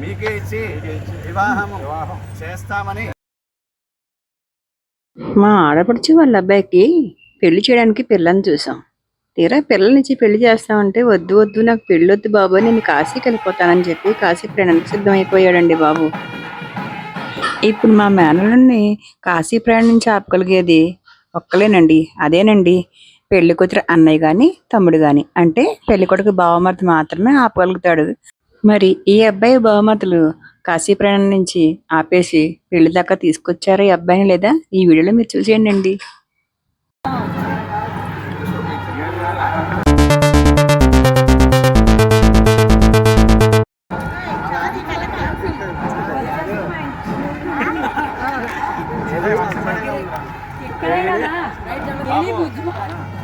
మీకే ఇచ్చి చేస్తామని మా ఆడపడుచు వాళ్ళ అబ్బాయికి పెళ్ళి చేయడానికి పిల్లని చూసాం. తీరా పిల్లనిచ్చి పెళ్ళి చేస్తామంటే వద్దు వద్దు నాకు పెళ్ళి వద్దు బాబు నేను కాశీకి వెళ్ళిపోతానని చెప్పి కాశీ ప్రయాణానికి సిద్ధమైపోయాడండి బాబు. ఇప్పుడు మా మేనల్ని కాశీ ప్రయాణం నుంచి ఆపగలిగేది ఒక్కలేనండి అదేనండి. పెళ్ళి కూతురు అన్నయ్య గాని తమ్ముడు గాని. అంటే పెళ్ళి కొడుకు బావమర్తి మాత్రమే ఆపగలుగుతాడు. మరి ఈ అబ్బాయి బావమర్తులు కాశీ ప్రయాణం నుంచి ఆపేసి పెళ్ళి దాకా తీసుకొచ్చారా ఈ అబ్బాయిని లేదా? ఈ వీడియోలో మీరు చూసేయండి మీ బావగారు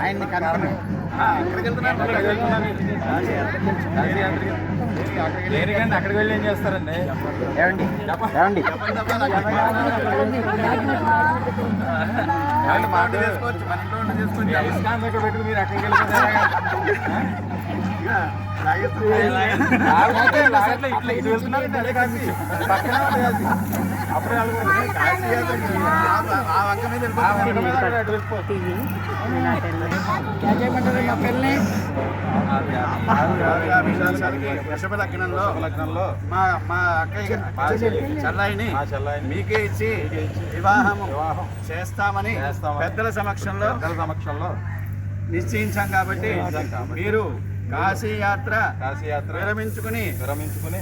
ఆయన్ని కనుక్కున్నాను అక్కడికి వెళ్ళి ఏం చేస్తారండి ఏమండి? ఏమండి మాట చేసుకోవచ్చు మన ఇంట్లో చేసుకోవచ్చు ఇస్కాన్ దగ్గర పెట్టుకుని మీరు అక్కడికి వెళ్ళిపోతే లగ్నంలో లగ్నంలో మా మా అక్కయ్య చల్లాయిని మీకే ఇచ్చి వివాహము చేస్తామని పెద్దల సమక్షంలో పెద్దల సమక్షంలో నిశ్చయించాం కాబట్టి మీరు కాశీ యాత్ర కాశీ యాత్ర విరమించుకుని విరమించుకుని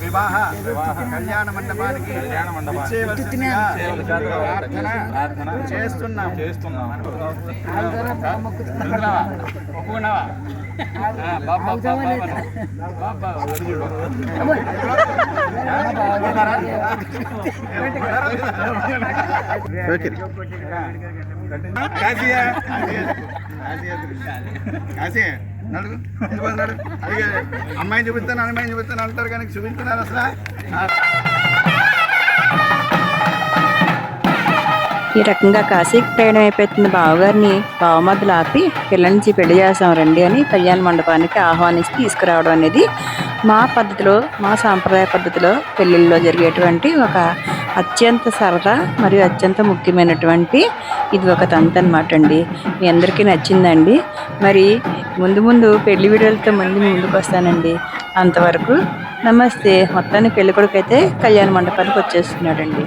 వివాహ వివాహ కళ్యాణ మండపానికి కళ్యాణ మండపానికి ప్రార్థన చేస్తున్నాం. చేస్తున్నాం. ఒప్పుకున్నావా బాబా బాబా కాశీయా? కాశీ నడుగు. ఎందుకు నడు అడిగే అమ్మాయిని చూపిస్తాను అమ్మాయిని చూపిస్తాను అంటారు కానీ చూపిస్తున్నారు అసలు? ఈ రకంగా కాశీకి ప్రయాణం అయిపోతుంది బావగారిని బావమద్దులు ఆపి పిల్లల నుంచి పెళ్ళి చేస్తాం రండి అని కళ్యాణ మండపానికి ఆహ్వానించి తీసుకురావడం అనేది మా పద్ధతిలో మా సాంప్రదాయ పద్ధతిలో పెళ్ళిళ్ళలో జరిగేటువంటి ఒక అత్యంత సరదా మరియు అత్యంత ముఖ్యమైనటువంటి ఇది ఒక తంతు అనమాట అండి. మీ అందరికీ నచ్చిందండి. మరి ముందు ముందు పెళ్ళి వీడియోలతో మళ్ళీ ముందుకు వస్తానండి. అంతవరకు నమస్తే. మొత్తాన్ని పెళ్ళికొడుకు అయితే కళ్యాణ మండపానికి వచ్చేస్తున్నాడండి.